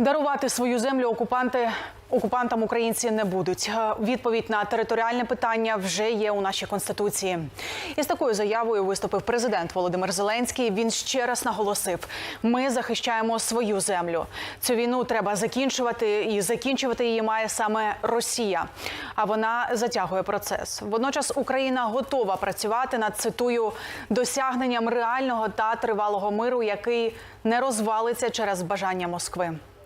Дарувати свою землю окупанти окупантам українці не будуть. Е, Відповідь на територіальне питання вже є у нашій конституції. Із такою заявою виступив президент Володимир Зеленський. Він ще раз наголосив: ми захищаємо свою землю. Цю війну треба закінчувати, і закінчувати її має саме Росія. А вона затягує процес. Водночас Україна готова працювати над цитую досягненням реального та тривалого миру, який не розвалиться через бажання Москви.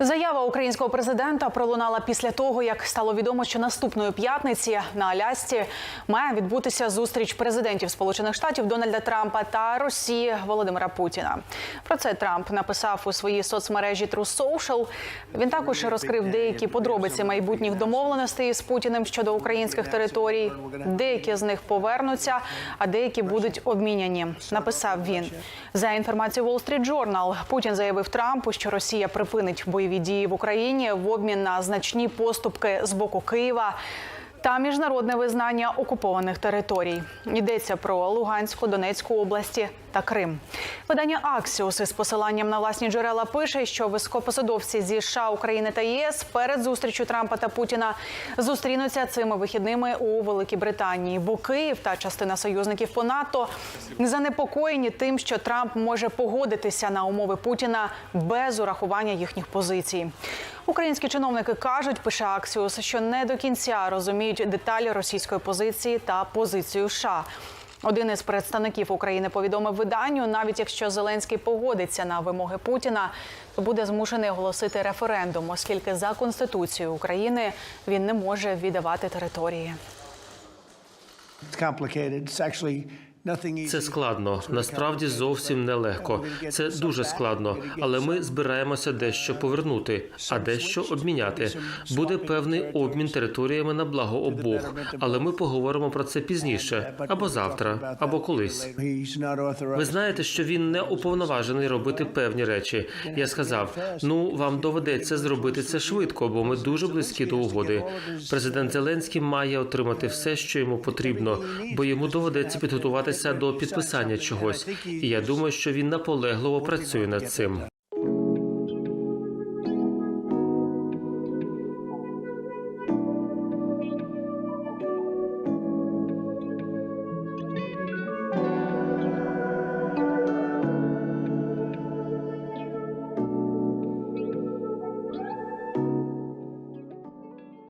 Заява українського президента пролунала після того, як стало відомо, що наступної п'ятниці на Алясці має відбутися зустріч президентів Сполучених Штатів Дональда Трампа та Росії Володимира Путіна. Про це Трамп написав у своїй соцмережі True Social. Він також розкрив деякі подробиці майбутніх домовленостей з Путіним щодо українських територій. Деякі з них повернуться, а деякі будуть обміняні. Написав він за інформацією Wall Street Journal, Путін заявив Трампу, що Росія припинить бойові дії в Україні в обмін на значні поступки з боку Києва. Та міжнародне визнання окупованих територій йдеться про Луганську, Донецьку області та Крим. Видання Аксіус із посиланням на власні джерела пише, що високопосадовці зі США, України та ЄС перед зустрічю Трампа та Путіна зустрінуться цими вихідними у Великій Британії. Бо Київ та частина союзників по НАТО занепокоєні тим, що Трамп може погодитися на умови Путіна без урахування їхніх позицій. Українські чиновники кажуть, пише Аксіус, що не до кінця розуміють деталі російської позиції та позицію США. Один із представників України повідомив виданню, навіть якщо Зеленський погодиться на вимоги Путіна, то буде змушений оголосити референдум, оскільки за конституцією України він не може віддавати території. It's complicated. It's actually. Це складно, насправді зовсім нелегко. Це дуже складно, але ми збираємося дещо повернути, а дещо обміняти. Буде певний обмін територіями на благо обох, але ми поговоримо про це пізніше, або завтра, або колись. Ви знаєте, що він не уповноважений робити певні речі. Я сказав: ну вам доведеться зробити це швидко, бо ми дуже близькі до угоди. Президент Зеленський має отримати все, що йому потрібно, бо йому доведеться підготуватися до підписання чогось. І я думаю, що він наполегливо працює над цим.